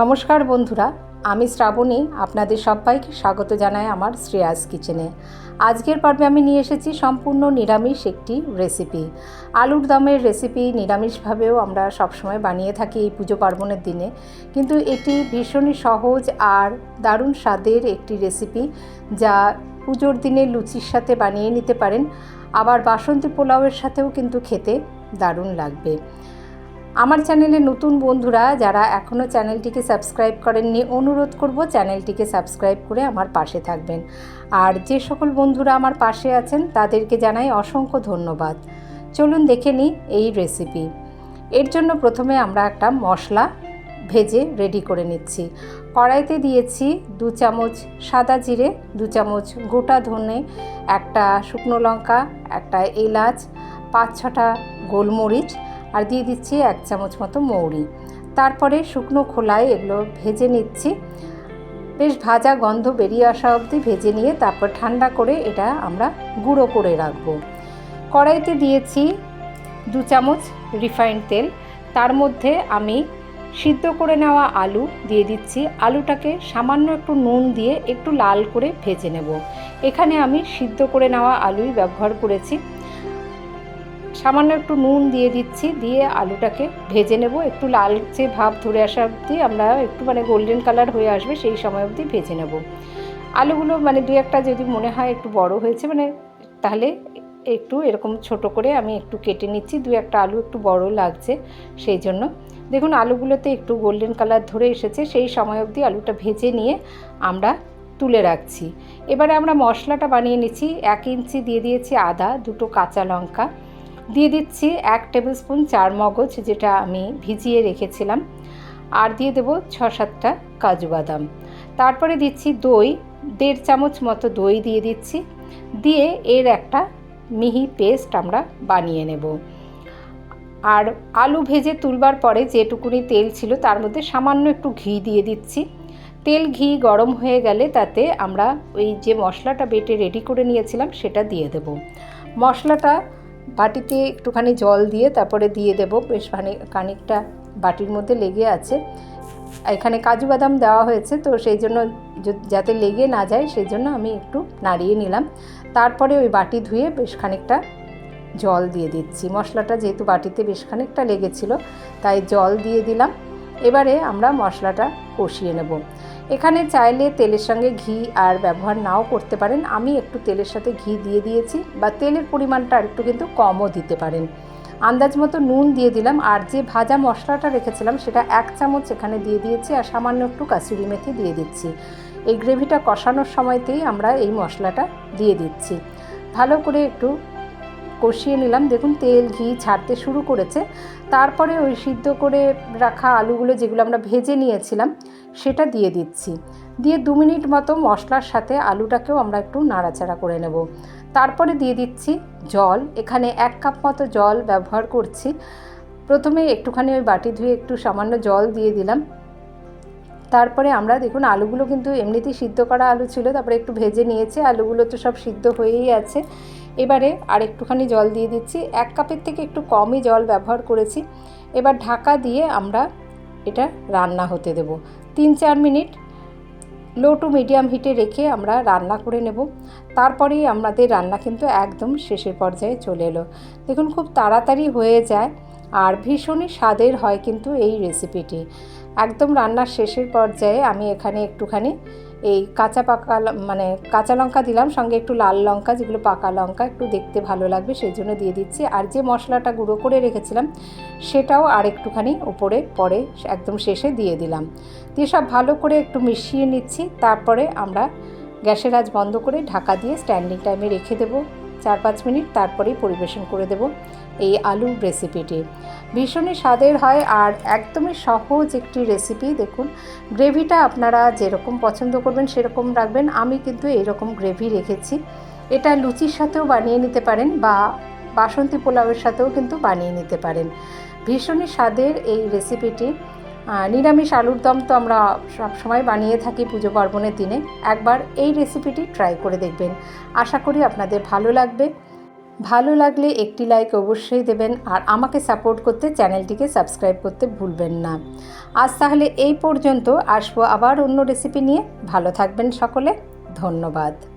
নমস্কার বন্ধুরা, আমি শ্রাবণী, আপনাদের সবাইকে স্বাগত জানাই আমার শ্রেয়াস কিচেনে। আজকের পর্বে আমি নিয়ে এসেছি সম্পূর্ণ নিরামিষ একটি রেসিপি আলুর দমের রেসিপি নিরামিষভাবেও আমরা সবসময় বানিয়ে থাকি এই পুজো পার্বণের দিনে। কিন্তু এটি ভীষণই সহজ আর দারুণ স্বাদের একটি রেসিপি যা পুজোর দিনে লুচির সাথে বানিয়ে নিতে পারেন। আবার বাসন্তী পোলাওয়ের সাথেও কিন্তু খেতে দারুণ লাগবে। আমার চ্যানেলে নতুন বন্ধুরা, যারা এখনও চ্যানেলটিকে সাবস্ক্রাইব করেননি, অনুরোধ করব চ্যানেলটিকে সাবস্ক্রাইব করে আমার পাশে থাকবেন। আর যে সকল বন্ধুরা আমার পাশে আছেন, তাদেরকে জানাই অসংখ্য ধন্যবাদ। চলুন দেখে নিই এই রেসিপি এর জন্য প্রথমে আমরা একটা মশলা ভেজে রেডি করে নিচ্ছি। কড়াইতে দিয়েছি দু চামচ সাদা জিরে, দু চামচ গোটা ধনে, একটা শুকনো লঙ্কা, একটা এলাচ, পাঁচ ছটা গোলমরিচ আর দিয়ে দিচ্ছি এক চামচ মতো মৌরি। তারপরে শুকনো খোলায় এগুলো ভেজে নিচ্ছি। বেশ ভাজা গন্ধ বেরিয়ে আসা অবধি ভেজে নিয়ে তারপর ঠান্ডা করে এটা আমরা গুঁড়ো করে রাখব। কড়াইতে দিয়েছি দু চামচ রিফাইন্ড তেল। তার মধ্যে আমি সিদ্ধ করে নেওয়া আলু দিয়ে দিচ্ছি। আলুটাকে সামান্য একটু নুন দিয়ে একটু লাল করে ভেজে নেব। এখানে আমি সিদ্ধ করে নেওয়া আলুই ব্যবহার করেছি। সামান্য একটু নুন দিয়ে দিচ্ছি, দিয়ে আলুটাকে ভেজে নেব। একটু লালচে ভাব ধরে আসা অবধি আমরা একটু মানে গোল্ডেন কালার হয়ে আসবে সেই সময় অবধি ভেজে নেব। আলুগুলো মানে দু একটা যদি মনে হয় একটু বড় হয়েছে মানে তাহলে একটু এরকম ছোট করে আমি একটু কেটে নিচ্ছি, দু একটা আলু একটু বড় লাগছে সেই জন্য। দেখুন আলুগুলোতে একটু গোল্ডেন কালার ধরে এসেছে, সেই সময় অবধি আলুটা ভেজে নিয়ে আমরা তুলে রাখছি। এবারে আমরা মশলাটা বানিয়ে নিচ্ছি, এক ইঞ্চি দিয়ে দিয়েছি আদা, দুটো কাঁচা লঙ্কা দিয়ে দিচ্ছি এক টেবিল স্পুন চার মগজ যেটা আমি ভিজিয়ে রেখেছিলাম। আর দিয়ে দেবো ছ সাতটা কাজু বাদাম। তারপরে দিচ্ছি দই, দেড় চামচ মতো দই দিয়ে দিচ্ছি। দিয়ে এর একটা মিহি পেস্ট আমরা বানিয়ে নেব। আর আলু ভেজে তুলবার পরে যেটুকুনি তেল ছিল তার মধ্যে সামান্য একটু ঘি দিয়ে দিচ্ছি। তেল ঘি গরম হয়ে গেলে তাতে আমরা ওই যে মশলাটা বেটে রেডি করে নিয়েছিলাম সেটা দিয়ে দেব। মশলাটা বাটিতে একটুখানি জল দিয়ে তারপরে দিয়ে দেব। বেশ খানি, খানিকটা বাটির মধ্যে লেগে আছে। এখানে কাজু বাদাম দেওয়া হয়েছে, তো সেই জন্য যাতে লেগে না যায়, সেই জন্য আমি একটু নাড়িয়ে নিলাম। তারপরে ওই বাটি ধুয়ে বেশ খানিকটা জল দিয়ে দিচ্ছি। মশলাটা যেহেতু বাটিতে বেশ খানিকটা লেগেছিল, তাই জল দিয়ে দিলাম। এবারে আমরা মশলাটা কষিয়ে নেব। এখানে চাইলে তেলের সঙ্গে ঘি আর ব্যবহার নাও করতে পারেন। আমি একটু তেলের সাথে ঘি দিয়ে দিয়েছি বা তেলের পরিমাণটা একটু কিন্তু কমও দিতে পারেন। আন্দাজ মতো নুন দিয়ে দিলাম আর যে ভাজা মশলাটা রেখেছিলাম সেটা এক চামচ এখানে দিয়ে দিয়েছি আর সামান্য একটু কাসুরি মেথি দিয়ে দিচ্ছি। এই গ্রেভিটা কষানোর সময়তেই আমরা এই মশলাটা দিয়ে দিচ্ছি। ভালো করে একটু কষিয়ে নিলাম। দেখুন, তেল, ঘি ছাড়তে শুরু করেছে। তারপরে ওই সিদ্ধ করে রাখা আলুগুলো যেগুলো আমরা ভেজে নিয়েছিলাম, সেটা দিয়ে দিচ্ছি। দিয়ে দু মিনিট মতো মশলার সাথে আলুটাকেও আমরা একটু নাড়াচাড়া করে নেব। তারপরে দিয়ে দিচ্ছি জল। এখানে এক কাপ মতো জল ব্যবহার করছি। প্রথমে একটুখানি ওই বাটি ধুয়ে একটু সামান্য জল দিয়ে দিলাম। তারপরে আমরা দেখুন, আলুগুলো কিন্তু এমনিতেই সিদ্ধ করা আলু ছিল, তারপরে একটু ভেজে নিয়েছে। আলুগুলো তো সব সিদ্ধ হয়েই আছে। এবারে আর একটুখানি জল দিয়ে দিচ্ছি। এক কাপের থেকে একটু কমই জল ব্যবহার করেছি। এবার ঢাকা দিয়ে আমরা এটা রান্না হতে দেব। তিন চার মিনিট লো টু মিডিয়াম হিটে রেখে আমরা রান্না করে নেব। তারপরেই আমাদের রান্না কিন্তু একদম শেষের পর্যায়ে চলে এলো। দেখুন, খুব তাড়াতাড়ি হয়ে যায় আর ভীষণই স্বাদের হয় কিন্তু এই রেসিপিটি একদম রান্নার শেষের পর্যায়ে আমি এখানে একটুখানি এই কাঁচা পাকা মানে কাঁচা লঙ্কা দিলাম, সঙ্গে একটু লাল লঙ্কা, যেগুলো পাকা লঙ্কা, একটু দেখতে ভালো লাগবে সেই জন্য দিয়ে দিচ্ছি। আর যে মশলাটা গুঁড়ো করে রেখেছিলাম, সেটাও আর একটুখানি উপরে পরে একদম শেষে দিয়ে দিলাম। দিয়ে সব ভালো করে একটু মিশিয়ে নিচ্ছি, তারপরে আমরা গ্যাসের আজ বন্ধ করে ঢাকা দিয়ে স্ট্যান্ডিং টাইমে রেখে দেবো। চার পাঁচ মিনিট তারপরেই পরিবেশন করে দেব এই আলু রেসিপিটি ভীষণই স্বাদের হয় আর একদমই সহজ একটি রেসিপি দেখুন গ্রেভিটা আপনারা যেরকম পছন্দ করবেন সেরকম রাখবেন। আমি কিন্তু এরকম গ্রেভি রেখেছি। এটা লুচির সাথেও বানিয়ে নিতে পারেন বা বাসন্তী পোলাওয়ের সাথেও কিন্তু বানিয়ে নিতে পারেন। ভীষণই স্বাদের এই রেসিপিটি নিরামিষ আলুর দম তো আমরা সবসময় বানিয়ে থাকি পুজো পার্বণের দিনে। একবার এই রেসিপিটি ট্রাই করে দেখবেন। আশা করি আপনাদের ভালো লাগবে। ভালো লাগলে একটি লাইক অবশ্যই দেবেন আর আমাকে সাপোর্ট করতে চ্যানেলটিকে সাবস্ক্রাইব করতে ভুলবেন না। আজ তাহলে এই পর্যন্ত, আসব আবার অন্য রেসিপি নিয়ে। ভালো থাকবেন সকলে। ধন্যবাদ।